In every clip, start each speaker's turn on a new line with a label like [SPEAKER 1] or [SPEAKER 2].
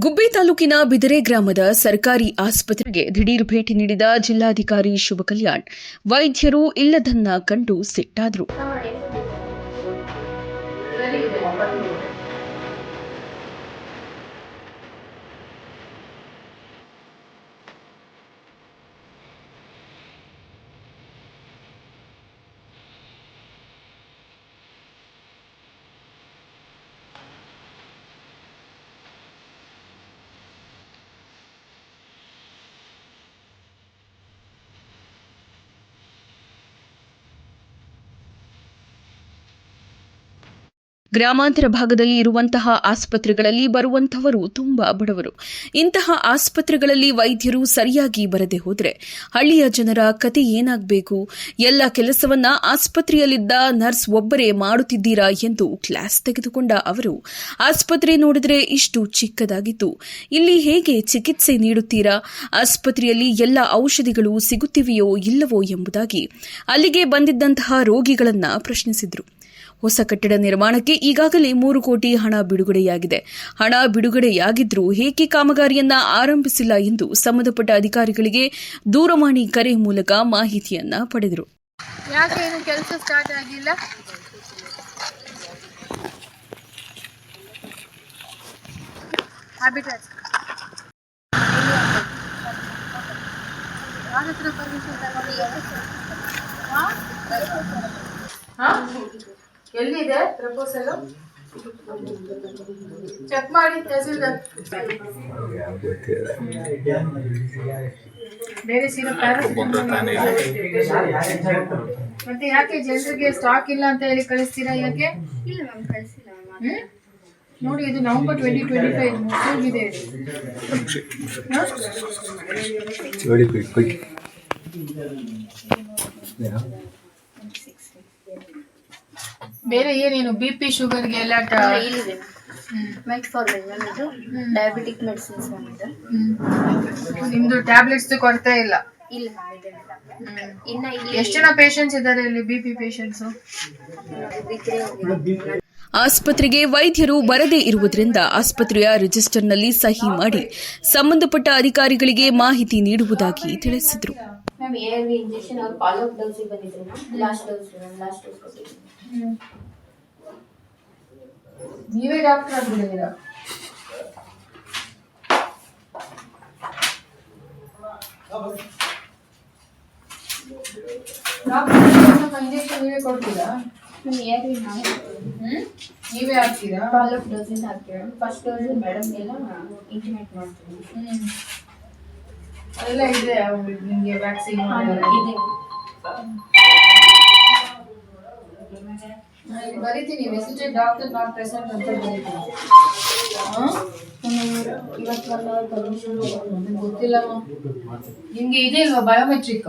[SPEAKER 1] ಗುಬ್ಬಿ ತಾಲೂಕಿನ ಬಿದರೆ ಗ್ರಾಮದ ಸರ್ಕಾರಿ ಆಸ್ಪತ್ರೆಗೆ ದಿಢೀರ್ ಭೇಟಿ ನೀಡಿದ ಜಿಲ್ಲಾಧಿಕಾರಿ ಶುಭ ಕಲ್ಯಾಣ್ ವೈದ್ಯರು ಇಲ್ಲದನ್ನ ಕಂಡು ಸಿಟ್ಟಾದ್ರು. ಗ್ರಾಮಾಂತರ ಭಾಗದಲ್ಲಿ ಇರುವಂತಹ ಆಸ್ಪತ್ರೆಗಳಲ್ಲಿ ಬರುವಂತಹವರು ತುಂಬಾ ಬಡವರು. ಇಂತಹ ಆಸ್ಪತ್ರೆಗಳಲ್ಲಿ ವೈದ್ಯರು ಸರಿಯಾಗಿ ಬರದೆ ಹೋದರೆ ಹಳ್ಳಿಯ ಜನರ ಕತೆ ಏನಾಗಬೇಕು? ಎಲ್ಲ ಕೆಲಸವನ್ನ ಆಸ್ಪತ್ರೆಯಲ್ಲಿದ್ದ ನರ್ಸ್ ಒಬ್ಬರೇ ಮಾಡುತ್ತಿದ್ದೀರಾ ಎಂದು ಕ್ಲಾಸ್ ತೆಗೆದುಕೊಂಡ ಅವರು, ಆಸ್ಪತ್ರೆ ನೋಡಿದರೆ ಇಷ್ಟು ಚಿಕ್ಕದಾಗಿತ್ತು. ಇಲ್ಲಿ ಹೇಗೆ ಚಿಕಿತ್ಸೆ ನೀಡುತ್ತೀರಾ? ಆಸ್ಪತ್ರೆಯಲ್ಲಿ ಎಲ್ಲ ಔಷಧಿಗಳು ಸಿಗುತ್ತಿವೆಯೋ ಇಲ್ಲವೋ ಎಂಬುದಾಗಿ ಅಲ್ಲಿಗೆ ಬಂದಿದ್ದಂತಹ ರೋಗಿಗಳನ್ನು ಪ್ರಶ್ನಿಸಿದ್ರು. ಹೊಸ ಕಟ್ಟಡ ನಿರ್ಮಾಣಕ್ಕೆ ಈಗಾಗಲೇ ಮೂರು ಕೋಟಿ ಹಣ ಬಿಡುಗಡೆಯಾಗಿದೆ. ಹಣ ಬಿಡುಗಡೆಯಾಗಿದ್ರೂ ಏಕೆ ಕಾಮಗಾರಿಯನ್ನ ಆರಂಭಿಸಿಲ್ಲ ಎಂದು ಸಂಬಂಧಪಟ್ಟ ಅಧಿಕಾರಿಗಳಿಗೆ ದೂರವಾಣಿ ಕರೆ ಮೂಲಕ ಮಾಹಿತಿಯನ್ನ ಪಡೆದರು.
[SPEAKER 2] ಯಾಕೆ ಏನು ಕೆಲಸ ಸ್ಟಾರ್ಟ್ ಆಗಿಲ್ಲ? ಪರ್ಮಿಷನ್? ಎಲ್ಲಿದೆ ಪ್ರಪೋಸಲ್? ಚೆಕ್ ಮಾಡಿ ತಹಸೀಲ್ದಾರ್. ಬೇರೆ ಸೀರೆ ಮತ್ತೆ ಯಾಕೆ ಜನರಿಗೆ ಸ್ಟಾಕ್ ಇಲ್ಲ ಅಂತ ಹೇಳಿ ಕಳಿಸ್ತೀರಾ ಯಾಕೆ?
[SPEAKER 3] ಇಲ್ಲ ಮ್ಯಾಮ್ ಕಳಿಸಿಲ್ಲ
[SPEAKER 2] ನೋಡಿ ಇದು ನವಂಬರ್ ಟ್ವೆಂಟಿ ಟ್ವೆಂಟಿ ಫೈವ್ ಮುಗಿದಿದೆ
[SPEAKER 4] Very ಕ್ವಿಕ್ quick.
[SPEAKER 2] ಬೇರೆ ಏನೇನು ಬಿ ಪಿ ಶುಗರ್ಗೆ ಎಲ್ಲ
[SPEAKER 3] ಇಲ್ಲಿದೆ. ಮ್ಯಾಮ್ ಇದು ಡಯಾಬಿಟಿಕ್ ಮೆಡಿಸಿನ್ಸ್ ಮ್ಯಾಮ್ ಇದು
[SPEAKER 2] ನಿಮ್ದು ಟ್ಯಾಬ್ಲೆಟ್ಸ್ ಕೊರತೆ ಇಲ್ಲ?
[SPEAKER 3] ಇಲ್ಲ ಮ್ಯಾಮ್ ಇದೆ ಇನ್ನ ಇಲ್ಲಿ
[SPEAKER 2] ಎಷ್ಟು ಜನ ಪೇಷಂಟ್ಸ್ ಇದ್ದಾರೆ ಇಲ್ಲಿ ಬಿ ಪಿ ಪೇಷಂಟ್ಸ್
[SPEAKER 1] ಆಸ್ಪತ್ರೆಗೆ ವೈದ್ಯರು ಬರದೇ ಇರುವುದರಿಂದ ಆಸ್ಪತ್ರೆಯ ರಿಜಿಸ್ಟರ್ನಲ್ಲಿ ಸಹಿ ಮಾಡಿ ಸಂಬಂಧಪಟ್ಟ ಅಧಿಕಾರಿಗಳಿಗೆ ಮಾಹಿತಿ ನೀಡುವುದಾಗಿ ತಿಳಿಸಿದರು.
[SPEAKER 3] Ma'am A R V injection ಅವ್ರು ಫಾಲೋಅಪ್ ಡೋಸಿಗೆ ಬಂದಿದ್ರು ಲಾಸ್ಟ್ ಡೋಸ್ ಲಾಸ್ಟ್ ಡೋಸ್ ಕೊಟ್ಟಿದ್ದೀನಿ.
[SPEAKER 2] ನೀವೇ ಡಾಕ್ಟರ್ ಆಗ್ಬಿಟ್ಟಿದ್ದೀರಾ? ಇಂಜೆಕ್ಷನ್ ನೀವೇ ಕೊಡ್ತೀರಾ?
[SPEAKER 3] ಎ ಆರ್ ವಿ ನಾವು
[SPEAKER 2] ಹಾಕ್ತೀರಾ?
[SPEAKER 3] ಫಾಲೋಅಪ್ ಡೋಸಿಂದ ಹಾಕ್ತೀವಿ. ಮ್ಯಾಮ್ ಫಸ್ಟ್ ಡೋಸ್ ಮೇಡಮ್ಗೆಲ್ಲ ಇಂಟಿಮೇಟ್ ಮಾಡ್ತೀವಿ.
[SPEAKER 2] ಅದೆಲ್ಲ ಇದೆ ನಿಮಗೆ ವ್ಯಾಕ್ಸಿನ್
[SPEAKER 3] ಇದೆ.
[SPEAKER 2] ಬರೀತೀನಿ ವಿಸಿಟೆಡ್ ಡಾಕ್ಟರ್ ನಾಟ್ ಪ್ರೆಸೆಂಟ್ ಅಂತ ಬರೀತೀನಿ?
[SPEAKER 3] ಇವತ್ತು ಒನ್ ಅವರ್ ಪರ್ಮಿಷನ್
[SPEAKER 2] ನಂಗ್ ಗೊತ್ತಿಲ್ಲಮ್ಮ ನಿಮ್ಗೆ ಇದೆ ಇಲ್ವಾ ಬಯೋಮೆಟ್ರಿಕ್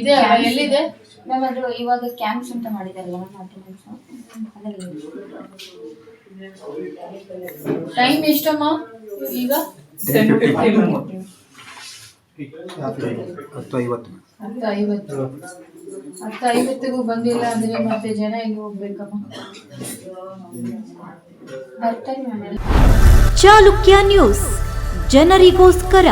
[SPEAKER 2] ಇದೆ ಎಲ್ಲಿದೆ?
[SPEAKER 3] ಮ್ಯಾಮ್ ಅದು ಇವಾಗ ಕ್ಯಾಂಪ್ಸ್ ಅಂತ ಮಾಡಿದಾರಲ್ಲ ಮ್ಯಾಮ್ ಅಟೆಂಡೆನ್ಸ್ ಅದರಲ್ಲಿ.
[SPEAKER 2] ಟೈಮ್ ಎಷ್ಟಮ್ಮ ಈಗ?
[SPEAKER 4] ಹತ್ತು ಐವತ್ತು
[SPEAKER 2] ಹತ್ತು ಐವತ್ತು ಹತ್ತು ಐವತ್ತಿಗೂ ಬಂದಿಲ್ಲ ಅಂದ್ರೆ ಮತ್ತೆ ಜನ ಎಲ್ಲಿ ಹೋಗ್ಬೇಕಮ್ಮ
[SPEAKER 3] ಬರ್ತಾರೆ ಮ್ಯಾಮ್ ಎಲ್ಲ
[SPEAKER 5] ಚಾಲುಕ್ಯ ನ್ಯೂಸ್ ಜನರಿಗೋಸ್ಕರ